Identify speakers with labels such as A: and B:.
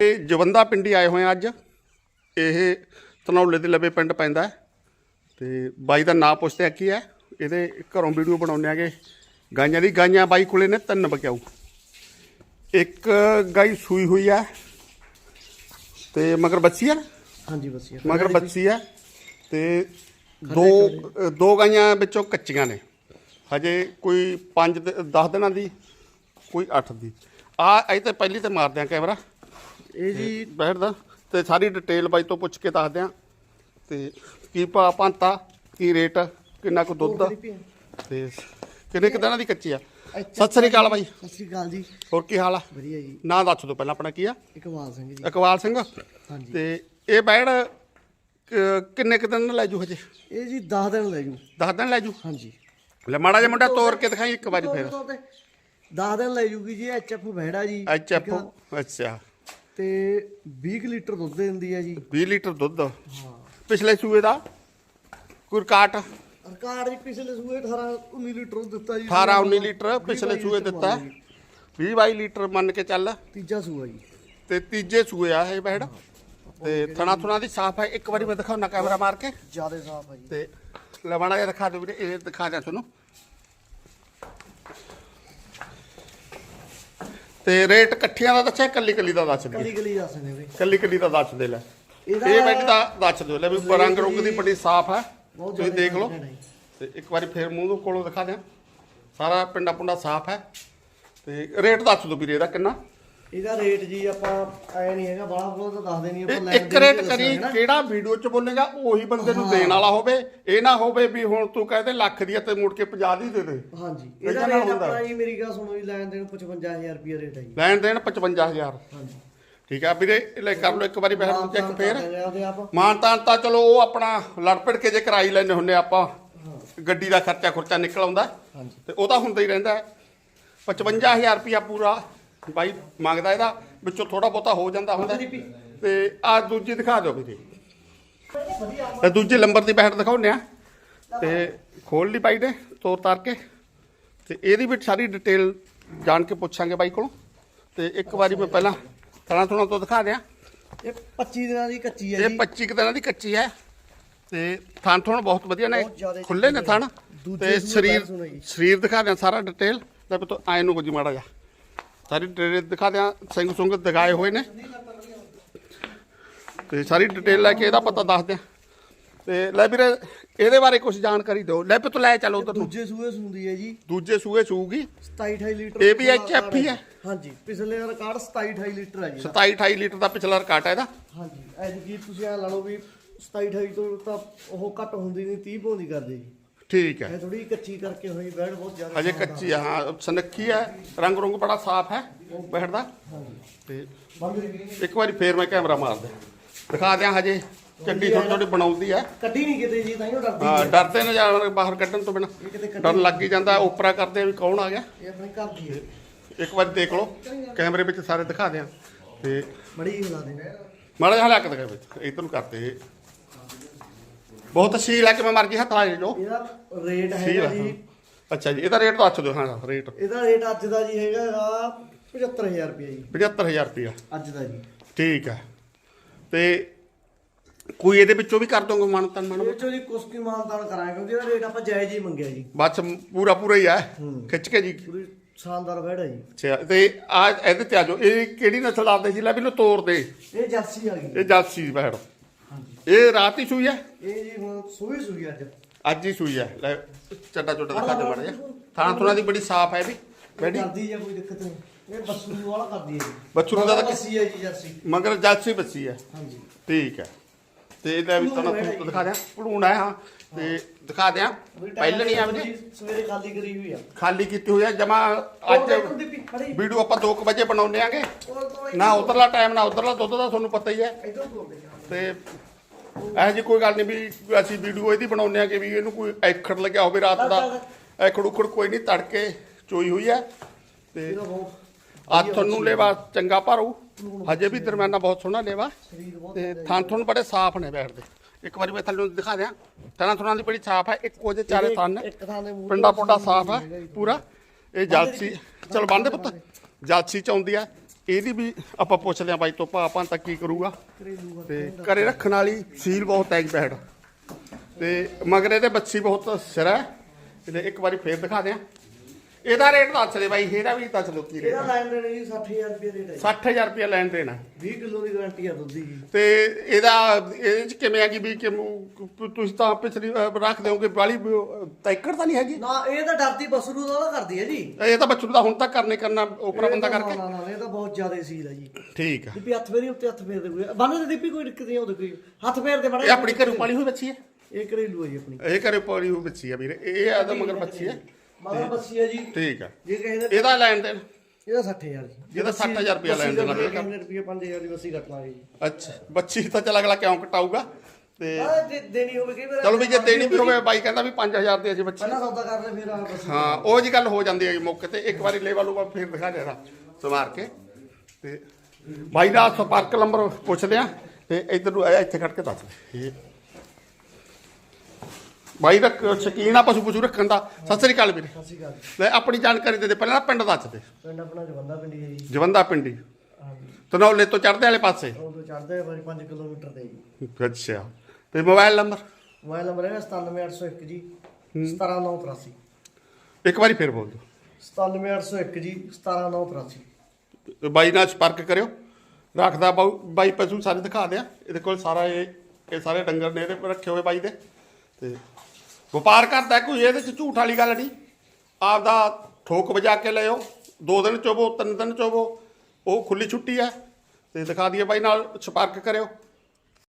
A: ਇਹ ਜਵੰਦਾ ਪਿੰਡੀ ਆਏ ਹੋਏ ਆ ਅੱਜ। ਇਹ ਧਨੌਲੇ ਦੇ ਲਵੇ ਪਿੰਡ ਪੈਂਦਾ ਹੈ। ਤੇ ਬਾਈ ਦਾ ਨਾਂ ਪੁੱਛਦੇ ਆ ਕੀ ਹੈ? ਇਹਦੇ ਘਰੋਂ ਵੀਡੀਓ ਬਣਾਉਂਦੇ ਆਗੇ ਗਾਈਆਂ ਦੀ ਗਾਈਆਂ ਬਾਈ ਕੋਲੇ ਨੇ ਤਿੰਨ ਬਕਿਆਊ ਇੱਕ ਗਾਈ ਸੂਈ ਹੋਈ ਹੈ ਤੇ ਮਗਰ ਬੱਚੀ ਹੈ
B: ਹਾਂਜੀ ਬਸੀਆ
A: ਮਗਰ ਬੱਚੀ ਹੈ ਤੇ ਦੋ ਅ, ਦੋ ਗਾਈਆਂ ਵਿੱਚੋਂ ਕੱਚੀਆਂ ਨੇ। ਹਜੇ ਕੋਈ 5 10 ਦਿਨਾਂ ਦੀ ਕੋਈ 8 ਦੀ। ਆ ਇਹ ਤੇ ਪਹਿਲੀ ਤੇ ਮਾਰਦੇ ਆ ਕੈਮਰਾ।
B: ਇਹ ਜੀ
A: ਬੈਠਦਾ। ਤੇ ਸਾਰੀ ਡਿਟੇਲ ਬਾਈ ਤੋਂ ਪੁੱਛ ਕੇ ਦੱਸਦੇ ਆ ਤੇ ਕੀ ਭਾ ਪੰਤਾ ਕੀ ਰੇਟ ਕਿੰਨਾ ਕੁ ਦੁੱਧ। ਤੇ ਕਿੰਨੇ ਕੁ ਦਿਨਾਂ ਦੀ ਕੱਚੀ ਆ? ਸਤਿ ਸ੍ਰੀ ਅਕਾਲ ਬਾਈ।
B: ਸਤਿ ਸ਼੍ਰੀ ਅਕਾਲ ਜੀ।
A: ਹੋਰ ਕੀ ਹਾਲ ਆ?
B: ਵਧੀਆ ਜੀ।
A: ਨਾਂ ਦੱਸ ਦਿਓ ਪਹਿਲਾਂ ਆਪਣਾ ਕੀ ਆ?
B: ਇਕਬਾਲ ਸਿੰਘ ਜੀ।
A: ਇਕਬਾਲ ਸਿੰਘ।
B: ਹਾਂਜੀ।
A: ਤੇ ਇਹ ਬੈੜ ਕਿੰਨੇ ਕੁ ਦਿਨ ਲੈ ਜੂ ਹਜੇ?
B: ਇਹ ਜੀ 10 ਦਿਨ ਲੈ ਜੂ।
A: 10 ਦਿਨ ਲੈ ਜੂ?
B: ਹਾਂਜੀ।
A: ਲੈ ਮਾੜਾ ਜਿਹਾ ਮੁੰਡਾ ਤੋੜ ਕੇ ਦਿਖਾਈ ਇੱਕ ਵਾਰੀ ਫੇਰ।
B: 10 ਦਿਨ ਲੈ ਜੂਗੀ ਜੀ ਐਚਐਫ ਬੈੜਾ ਜੀ।
A: ਐਚ ਐਫ
B: ਠੀਕ ਆ?
A: ਅੱਛਾ।
B: ਤੇ 20 ਕੁ ਲੀਟਰ ਦੁੱਧ ਦਿੰਦੀ ਹੈ ਜੀ।
A: 20 ਲੀਟਰ ਦੁੱਧ?
B: ਹਾਂ।
A: ਪਿਛਲੇ ਸੂਏ ਦਾ? ਕੁਰਕਾਟ
B: ਰਿਕਾਰਡ? ਜੀ ਪਿਛਲੇ ਸੂਏ 18 19 ਲੀਟਰ ਦਿੱਤਾ ਜੀ।
A: 18 19 ਲੀਟਰ ਪਿਛਲੇ ਸੂਏ ਦਿੱਤਾ। 20 22 ਲੀਟਰ ਮੰਨ ਕੇ ਚੱਲ।
B: ਤੀਜਾ ਸੂਆ ਜੀ।
A: ਤੇ ਤੀਜੇ ਸੂਏ ਆ ਇਹ ਬੈੜ ਤੇ ਥਣਾ ਥੁਣਾ ਦੀ ਸਾਫ਼ ਹੈ। ਇੱਕ ਵਾਰੀ ਮੈਂ ਦਿਖਾਉਣਾ ਕੈਮਰਾ ਮਾਰ ਕੇ।
B: ਜ਼ਿਆਦਾ ਸਾਫ਼ ਹੈ ਜੀ।
A: ਤੇ ਲਵਾਣਾ ਜਿਹਾ ਦਿਖਾ ਦਿਓ ਵੀਰੇ ਇਹ ਦਿਖਾ ਦਿਆਂ ਤੁਹਾਨੂੰ। ਤੇ ਰੇਟ ਇਕੱਠਿਆਂ ਦਾ ਦੱਸਿਆ ਕੱਲੀ ਕੱਲੀ ਦਾ ਦੱਸ ਦੇ।
B: ਦੱਸ ਨੇ ਵੀ
A: ਕੱਲੀ ਕੱਲੀ ਦਾ ਦੱਸ ਦੇ ਲੈ।
B: ਇਹਦਾ-
A: ਇਹ ਬੈਠ ਦਾ ਦੱਸ ਦਿਓ ਲੈ ਵੀ ਰੰਗ ਰੁੰਗ ਦੀ ਬੜੀ ਸਾਫ਼ ਹੈ।
B: ਬਹੁਤ
A: ਤੁਸੀਂ ਦੇਖ ਲਓ। ਤੇ ਇੱਕ ਵਾਰੀ ਫੇਰ ਮੂੰਹ ਤੋਂ ਕੋਲੋਂ ਦਿਖਾ ਦਿਆਂ। ਸਾਰਾ ਪਿੰਡਾ ਪੁੰਡਾ ਸਾਫ਼ ਹੈ। ਤੇ ਰੇਟ ਦੱਸ ਦਿਓ ਵੀਰੇ ਇਹਦਾ ਕਿੰਨਾ।
B: ਇਹਦਾ ਰੇਟ ਜੀ ਆਪਾਂ ਐ ਨਹੀਂ ਹੈਗਾ ਬੜਾ ਬੜਾ ਤਾਂ ਦੱਸ ਦੇਣੀ ਆਪਾਂ ਲੈਣ
A: ਇੱਕ ਰੇਟ ਕਰੀ। ਕਿਹੜਾ ਵੀਡੀਓ ਚ ਬੋਲੇਗਾ ਉਹੀ ਬੰਦੇ ਨੂੰ ਦੇਣ ਵਾਲਾ ਹੋਵੇ ਇਹ ਨਾ ਹੋਵੇ ਵੀ ਹੁਣ ਤੂੰ ਕਹਦੇ ਲੱਖ ਦੀ ਆ ਤੇ ਮੁੜ ਕੇ 50 ਦੀ ਦੇ ਦੇ।
B: ਹਾਂਜੀ
A: ਇਹਦਾ
B: ਰੇਟ
A: ਹੁੰਦਾ।
B: ਆਪਣਾ ਜੀ ਮੇਰੀ ਗੱਲ ਸੁਣੋ ਜੀ ਲੈਣ ਦੇਣ 55000 ਰੁਪਏ ਰੇਟ ਹੈ ਜੀ।
A: ਲੈਣ ਦੇਣ 55000
B: ਹਾਂਜੀ।
A: ਠੀਕ ਆ ਵੀਰੇ ਲੈ ਕਰ ਲਓ ਇੱਕ ਵਾਰੀ ਬਹਿਰ ਚੈੱਕ ਫੇਰ। ਮਾਨਤਾਨ ਤਾਂ ਚਲੋ ਉਹ ਆਪਣਾ ਲੜ ਪੜ ਕੇ ਜੇ ਕਰਾਈ ਲੈਣੇ ਹੁੰਨੇ ਆਪਾਂ ਗੱਡੀ ਦਾ ਖਰਚਾ ਖੁਰਚਾ ਨਿਕਲ ਆਉਂਦਾ। ਤੇ ਉਹ ਤਾਂ ਹੁੰਦਾ ਹੀ ਰਹਿੰਦਾ। ਹੈ। 55000 ਰੁਪਿਆ ਪੂਰਾ। ਬਾਈ ਮੰਗਦਾ ਇਹਦਾ ਵਿੱਚੋਂ ਥੋੜਾ ਬਹੁਤਾ ਹੋ ਜਾਂਦਾ ਹੁੰਦਾ। ਤੇ ਆ ਦੂਜੀ ਦਿਖਾ ਦਿਓ ਵੀਰੇ। ਤੇ ਦੂਜੇ ਨੰਬਰ ਦੀ ਬੈਠ ਦਿਖਾਉਂਦੇ ਆ। ਤੇ ਖੋਲ ਲਈ ਬਾਈ ਨੇ ਤੋਰ ਤਾਰ ਕੇ। ਤੇ ਇਹਦੀ ਵੀ ਸਾਰੀ ਡਿਟੇਲ ਜਾਣ ਕੇ ਪੁੱਛਾਂਗੇ ਬਾਈ ਕੋਲੋਂ। ਤੇ ਇੱਕ ਵਾਰੀ ਮੈਂ ਪਹਿਲਾਂ ਥਣਾ ਥੁਣਾ ਤੋਂ ਦਿਖਾ ਦਿਆਂ।
B: ਇਹ 25 ਦਿਨਾਂ ਦੀ ਕੱਚੀ ਹੈ
A: ਇਹ
B: ਜੀ।
A: 25 ਕੁ ਦਿਨਾਂ ਦੀ ਕੱਚੀ ਹੈ। ਤੇ ਥਣ ਥਣ ਬਹੁਤ ਵਧੀਆ ਨੇ। ਖੁੱਲੇ ਨੇ ਥਣ। ਤੇ ਸਰੀਰ। ਸਰੀਰ ਦਿਖਾ ਦਿਆਂ ਸਾਰਾ ਡਿਟੇਲ। ਲੈ ਪਤੋ ਆਏ ਨੂੰ ਕੁਝ ਮਾੜਾ ਜਾ ਸਾਰੀ ਡਿਟੇਲ ਦਿਖਾ ਦਿਆਂ ਸਿੰਘ ਸੁੰਗ ਦਿਖਾਏ ਹੋਏ ਨੇ। ਤੇ ਸਾਰੀ ਡਿਟੇਲ ਲੈ ਕੇ ਇਹਦਾ ਪਤਾ ਦੱਸ ਦਿਆਂ। ਤੇ ਲੈ ਵੀਰੇ ਇਹਦੇ ਬਾਰੇ ਕੁਝ ਜਾਣਕਾਰੀ ਦਿਓ। ਲੈ ਪਤੋ ਲੈ ਚੱਲੋ ਉਧਰ ਨੂੰ।
B: ਦੂਜੇ ਸੂਏ ਸੁੰਦੀ ਹੈ ਜੀ।
A: ਦੂਜੇ ਸੂਏ ਸੂਗੀ।
B: 27 28 ਲੀਟਰ
A: ਇਹ ਵੀ HF ਹੀ। ਹੈ?
B: ਹਾਂਜੀ ਪਿਛਲੇ ਦਾ ਰਿਕਾਰਡ 27 28 ਲੀਟਰ ਹੈ ਜੀ ਇਹਦਾ।
A: 27 28 ਲੀਟਰ ਦਾ ਪਿਛਲਾ ਰਿਕਾਰਡ ਹੈ ਇਹਦਾ।
B: ਹਾਂਜੀ ਐਜ ਕੀ ਤੁਸੀਂ ਐ ਲਾ ਲਓ ਵੀ 27 28 ਤੋਂ ਤਾਂ ਉਹ ਘੱਟ ਹੁੰਦੀ ਨਹੀਂ 30 ਪੌਂਦੀ ਕਰਦੇ ਜੀ।
A: ਠੀਕ ਹੈ।
B: ਇਹ ਥੋੜੀ ਕੱਚੀ ਕਰਕੇ ਹੋਈ ਬੈਡ ਬਹੁਤ ਜ਼ਿਆਦਾ
A: ਅਜੇ
B: ਸ਼ਾਨਦਾਰ।
A: ਕੱਚੀ ਆ ਹਾਂ ਸਨੱਖੀ ਹੈ ਰੰਗ ਰੁੰਗ ਬੜਾ ਸਾਫ਼ ਹੈ ਬੈਠਦਾ। ਤੇ ਇੱਕ ਵਾਰੀ ਫੇਰ ਮੈਂ ਕੈਮਰਾ ਮਾਰਦਾ ਦਿਖਾ ਦਿਆਂ ਹਜੇ ਚੱਡੀ ਥੋੜੀ ਥੋੜੀ ਬਣਾਉਂਦੀ ਹੈ।
B: ਕੱਢੀ ਨਹੀਂ ਕਿਤੇ ਜੀ ਤਾਂ ਹੀ ਉਹ ਡਰਦੀ
A: ਹਾਂ। ਡਰਦੇ ਨੇ ਜਾਨਵਰ ਬਾਹਰ ਕੱਢਣ ਤੋਂ ਬਿਨਾ। ਡਰ ਲੱਗ ਹੀ ਜਾਂਦਾ ਉਪਰਾ ਕਰਦੇ ਆ ਵੀ ਕੌਣ ਆ ਗਿਆ।
B: ਇਹ ਆਪਣੀ ਘਰ ਦੀ ਹੈ।
A: ਇੱਕ ਵਾਰੀ ਦੇਖ ਲਓ ਕੈਮਰੇ ਵਿੱਚ ਸਾਰੇ ਦਿਖਾ ਦਿਆਂ। ਤੇ
B: ਬੜੀ ਹਿਲਾ ਦੇ।
A: ਮਾੜਾ ਜਿਹਾ ਹਲਾਕ ਦਿਖਾ ਵਿੱਚ ਇਧਰ ਨੂੰ ਕਰਤੇ ਬਹੁਤ ਸੀਲ ਹੈ ਕਿ ਮੈਂ ਮਰਜ਼ੀ ਹੱਥ ਲਾ ਜੋ।
B: ਇਹਦਾ ਰੇਟ
A: ਸੀਲ
B: ਹੈਗਾ
A: ਹੈ
B: ਜੀ।
A: ਅੱਛਾ ਜੀ ਇਹਦਾ ਰੇਟ ਦੱਸ ਦਿਓ ਹਾਂ ਰੇਟ
B: ਇਹਦਾ ਰੇਟ ਅੱਜ ਦਾ ਜੀ ਹੈਗਾ ਗਾ 75000 ਰੁਪਏ ਜੀ।
A: 75000 ਰੁਪਇਆ।
B: ਅੱਜ ਦਾ ਜੀ।
A: ਠੀਕ ਹੈ। ਤੇ ਕੋਈ ਇਹਦੇ ਵਿੱਚੋਂ ਵੀ ਕਰ ਦੋਗੇ ਮਨ ਤਨ ਮਨ
B: ਇਹ ਚੋਂ ਜੀ ਕੁਛ ਕੀ ਮਾਨਤਾਨ ਕਰਾਂਗੇ ਕਿਉਂਕਿ ਇਹਦਾ ਰੇਟ ਆਪਾਂ ਜਾਇਜ਼ ਹੀ ਮੰਗਿਆ ਜੀ।
A: ਬਸ ਪੂਰਾ ਪੂਰਾ ਹੀ ਹੈ। ਖਿੱਚ ਕੇ ਜੀ।
B: ਪੂਰੀ ਸ਼ਾਨਦਾਰ ਹੈ ਜੀ।
A: ਅੱਛਾ ਤੇ ਆ ਇਹਦੇ ਤੇ ਆ ਜਾਓ। ਇਹ ਕਿਹੜੀ ਨਸਲ ਆਦੇ ਸੀ? ਲੈ ਵੀ ਨੂੰ ਤੋੜ ਦੇ।
B: ਇਹ ਜਰਸੀ ਆ ਗਈ
A: ਇਹ ਬੈੜ
B: ਹਾਂਜੀ
A: ਇਹ ਰਾਤ ਹੀ ਸੂਈ ਹੈ?
B: ਇਹ ਜੀ ਹੁਣ ਸੂਈ ਸੂਈ ਅੱਜ।
A: ਅੱਜ ਹੀ ਸੂਈ ਹੈ। ਲੈ ਚੱਡਾ ਚੋਟਾ ਦਿਖਾ ਦੇ ਦੀ ਬੜੀ ਸਾਫ਼ ਹੈ ਵੀ ਬੈਡੀ
B: ਕਰਦੀ ਜਾਂ ਕੋਈ ਦਿੱਕਤ ਨਹੀਂ। ਇਹ ਬੱਸੂ ਵਾਲਾ ਕਰਦੀ ਹੈ ਜੀ।
A: ਬੱਛਰੂ ਦਾ ਤਾਂ ਕਿ-
B: ਬੱਸੀ ਹੈ ਜੀ ਜਰਸੀ।
A: ਮਗਰ ਜਲਸੀ ਬੱਸੀ ਹੈ।
B: ਹਾਂਜੀ।
A: ਠੀਕ ਹੈ। ਤੇ ਇਹਦਾ ਵੀ ਤੁਹਾਨੂੰ ਤੁਹਾਨੂੰ ਦਿਖਾ ਦਿਆਂ। ਭੜੂਣਾ ਹਾਂ। ਤੇ ਦਿਖਾ ਦਿਆਂ। ਪਹਿਲਾਂ ਨਹੀਂ
B: ਜੀ ਸਵੇਰੇ ਖਾਲੀ ਕਰੀ ਹੋਈ ਆ।
A: ਖਾਲੀ ਕੀਤੀ ਹੋਈ ਹੈ ਜਮਾ ਅੱਜ ਵੀਡੀਓ ਆਪਾਂ 2 ਵਜੇ ਬਣਾਉਂਦੇ ਆਂਗੇ। ਨਾ ਉਧਰਲਾ ਟਾਈਮ ਨਾ ਉਧਰਲਾ। ਦੁੱਧ ਦਾ ਤੁਹਾਨੂੰ ਪਤਾ ਹੀ ਹੈ। ਤੇ ਇਹੋ ਜੀ ਕੋਈ ਗੱਲ ਨਹੀਂ ਵੀ ਅਸੀਂ ਵੀਡੀਓ ਇਹਦੀ ਬਣਾਉਂਦੇ ਆ ਕਿ ਵੀ ਇਹਨੂੰ ਕੋਈ ਐਖੜ ਲੱਗਿਆ ਹੋਵੇ ਰਾਤ ਦਾ। ਐਖੜ ਉਖੜ ਕੋਈ ਨਹੀਂ ਤੜਕੇ ਚੋਈ ਹੋਈ ਹੈ। ਤੇ ਅੱਜ ਤੁਹਾਨੂੰ ਲੇਵਾ ਚੰਗਾ ਭਰੂ। ਹਜੇ ਵੀ ਦਰਮਿਆਨਾ ਬਹੁਤ ਸੋਹਣਾ ਲੇਵਾ। ਤੇ ਥਾਂ ਥੁਣ ਬੜੇ ਸਾਫ਼ ਨੇ ਬੈਠਦੇ ਇੱਕ ਵਾਰੀ ਮੈਂ ਥੱਲੇ ਨੂੰ ਦਿਖਾ ਦਿਆਂ। ਥਾਂ ਥੁਣਾਂ ਦੀ ਬੜੀ ਸਾਫ਼ ਹੈ ਇੱਕ ਉਹਦੇ ਚਾਰੇ ਥਾਂ ਨੇ।
B: ਇੱਕ ਥਾਂ ਦੇ ਮੂੰਹ
A: ਪਿੰਡਾ ਪੁੰਡਾ ਸਾਫ਼ ਹੈ ਪੂਰਾ। ਇਹ ਜਲਸੀ ਚਲ ਬੰਦੇ ਪੁੱਤ। ਜਲਸੀ ਚ ਆਉਂਦੀ ਹੈ। ਇਹਦੀ ਵੀ ਆਪਾਂ ਪੁੱਛਦੇ ਆ ਬਾਈ ਤੋਂ ਭਾ ਆਪਾਂ ਤਾਂ ਕੀ ਕਰੂਗਾ?
B: ਘਰੇਲੂ
A: ਤੇ ਘਰੇ ਰੱਖਣ ਵਾਲੀ ਸੀਲ ਬਹੁਤ ਐਗ ਪੈਡ ਤੇ ਮਗਰ ਇਹਦੇ ਬੱਚੀ ਬਹੁਤ ਸਿਰ ਹੈ। ਇਹਦੇ ਇੱਕ ਵਾਰੀ ਫੇਰ ਦਿਖਾ ਦਿਆਂ। ਇਹਦਾ ਰੇਟ ਦੱਸ ਦੇ ਬਾਈ ਇਹਦਾ ਵੀ ਦੱਸ ਦਿਓ ਕੀ ਰੇਟ
B: ਇਹਦਾ ਲੈਣ ਦੇਣ ਜੀ 60000 ਰੁਪਏ ਰੇਟ ਹੈ
A: 60000 ਰੁਪਏ ਲੈਣ ਦੇਣਾ
B: 20 ਕਿਲੋ ਦੀ ਗਾਰੰਟੀ ਆ ਦੁੱਧ ਦੀ ਜੀ।
A: ਤੇ ਇਹਦਾ ਇਹਦੇ ਚ ਕਿਵੇਂ ਆ ਕਿ ਵੀ ਕਿ ਤੁਸੀਂ ਤਾਂ ਪਿਛਲੀ ਅਹ, ਰੱਖ ਦਿਓਗੇ ਬਾਲੀ ਤੈਕੜ ਤਾਂ ਨਹੀਂ ਹੈਗੀ?
B: ਨਾ ਇਹ ਤਾਂ ਡਰਦੀ ਬਸਰੂ ਦਾ ਉਹਦਾ ਕਰਦੀ ਹੈ ਜੀ।
A: ਇਹ ਤਾਂ ਬੱਚੂ ਦਾ ਹੁਣ ਤੱਕ ਕਰਨੇ ਕਰਨਾ ਉਪਰਾ ਬੰਦਾ ਕਰਕੇ
B: ਨਾ ਨਾ ਨਾ, ਇਹ ਤਾਂ ਬਹੁਤ ਜ਼ਿਆਦਾ ਸੀਲ ਹੈ ਜੀ।
A: ਠੀਕ ਆ।
B: ਦੀਪੀ ਹੱਥ ਫੇਰੀ ਉੱਤੇ ਹੱਥ ਫੇਰ ਦੇ ਬੰਨ ਦੇ ਦੀਪੀ ਕੋਈ ਦਿੱਕਤ ਨਹੀਂ ਉਹਦੇ ਕੋਈ ਹੱਥ ਫੇਰ ਦੇ ਬੜਾ
A: ਇਹ ਆਪਣੀ ਘਰੋਂ ਪਾਲੀ ਹੋਈ ਬੱਚੀ ਹੈ?
B: ਇਹ ਘਰੇਲੂ ਹੈ ਜੀ ਆਪਣੀ।
A: ਇਹ ਘਰੇ ਪਾਲੀ ਹੋਈ ਬੱਚੀ ਹੈ ਵੀਰੇ। ਇਹ ਆਦਾ ਮਗਰ ਬੱਚੀ ਹੈ
B: ਮਗਰ ਬੱਸੀ ਹੈ ਜੀ।
A: ਠੀਕ ਆ।
B: ਜੇ ਕਿਸੇ ਨੇ
A: ਇਹਦਾ ਲੈਣ ਦੇਣ?
B: ਇਹਦਾ 60000 ਜੀ।
A: ਇਹਦਾ 60,000 ਰੁਪਇਆ ਲੈਣ ਦੇਣਾ
B: ਰੁਪਏ 5000 ਦੀ ਬੱਸੀ ਕੱਟ ਲਾਂਗੇ ਜੀ।
A: ਅੱਛਾ ਬੱਚੀ ਤਾਂ ਚੱਲ ਅਗਲਾ ਕਿਉਂ ਕਟਾਊਗਾ? ਤੇ
B: ਦੇਣੀ ਹੋਵੇ ਕਈ ਵਾਰ
A: ਚਲੋ ਵੀ ਜੇ ਦੇਣੀ ਵੀ ਹੋਵੇ ਬਾਈ ਕਹਿੰਦਾ ਵੀ 5000 ਦੇ ਅਸੀਂ ਬੱਚੀ
B: ਪਹਿਲਾਂ ਸੌਦਾ ਕਰ ਲੈ ਫਿਰ ਆ ਬੱਸੀ
A: ਹਾਂ ਉਹ ਜੀ ਗੱਲ ਹੋ ਜਾਂਦੀ ਹੈ ਮੌਕੇ ਤੇ। ਇੱਕ ਵਾਰੀ ਲੈਵਲ ਉਹ ਫਿਰ ਦਿਖਾ ਦੇਣਾ ਸਮਾਰ ਕੇ। ਤੇ ਬਾਈ ਦਾ ਸੰਪਰਕ ਨੰਬਰ ਪੁੱਛਦੇ ਆ ਤੇ ਇਧਰ ਨੂੰ ਇੱਥੇ ਖੜ ਕੇ ਦੱਸ ਦੇ। ਬਾਈ ਦਾ ਕ- ਸ਼ੌਕੀਨ ਆ ਪਸ਼ੂ ਪਸ਼ੂ ਰੱਖਣ ਦਾ। ਸਤਿ ਸ੍ਰੀ ਅਕਾਲ ਵੀਰੇ।
B: ਸਤਿ ਸ਼੍ਰੀ ਅਕਾਲ
A: ਲੈ ਆਪਣੀ ਜਾਣਕਾਰੀ ਦੇ ਦੇ ਪਹਿਲਾਂ ਨਾ ਪਿੰਡ ਦੱਸ ਦੇ
B: ਪਿੰਡ ਆਪਣਾ ਜਵੰਦਾ ਪਿੰਡੀ ਹੈ ਜੀ।
A: ਜਵੰਦਾ ਪਿੰਡੀ।
B: ਹਾਂਜੀ।
A: ਤਨੌਲੇ ਤੋਂ ਚੜ੍ਹਦੇ ਵਾਲੇ ਪਾਸੇ?
B: ਉਹ ਤੋਂ ਚੜਦਾ ਬਾਈ 5 ਕਿਲੋਮੀਟਰ ਤੇ ਜੀ।
A: ਅੱਛਾ। ਤੇ ਮੋਬਾਈਲ ਨੰਬਰ?
B: ਮੋਬਾਈਲ ਨੰਬਰ ਹੈ। 97801 ਜੀ 17983
A: ਇੱਕ ਵਾਰੀ ਫਿਰ ਬੋਲ ਦਿਓ।
B: 97801 ਜੀ 17983
A: ਤੇ ਬਾਈ ਨਾਲ ਸੰਪਰਕ ਕਰਿਓ। ਰੱਖਦਾ ਬਾਊ- ਬਾਈ ਪਸ਼ੂ ਸਾਰੇ ਦਿਖਾ ਦਿਆਂ। ਇਹਦੇ ਕੋਲ ਸਾਰਾ ਇਹ ਇਹ ਸਾਰੇ ਡੰਗਰ ਨੇ ਇਹਦੇ ਰੱਖੇ ਹੋਏ ਬਾਈ ਦੇ। ਤੇ ਵਪਾਰ ਕਰਦਾ ਕੋਈ, ਇਹਦੇ ਚ ਝੂਠ ਵਾਲੀ ਗੱਲ ਨਹੀਂ। ਆਪਦਾ ਠੋਕ ਵਜਾ ਕੇ ਲਿਓ ਦੋ ਦਿਨ ਚੋਵੋ, ਤਿੰਨ ਦਿਨ ਚੋਵੋ, ਉਹ ਖੁੱਲੀ ਛੁੱਟੀ ਹੈ। ਤੇ ਦਿਖਾ ਦਈਏ ਬਾਈ ਨਾਲ ਸੰਪਰਕ ਕਰਿਓ।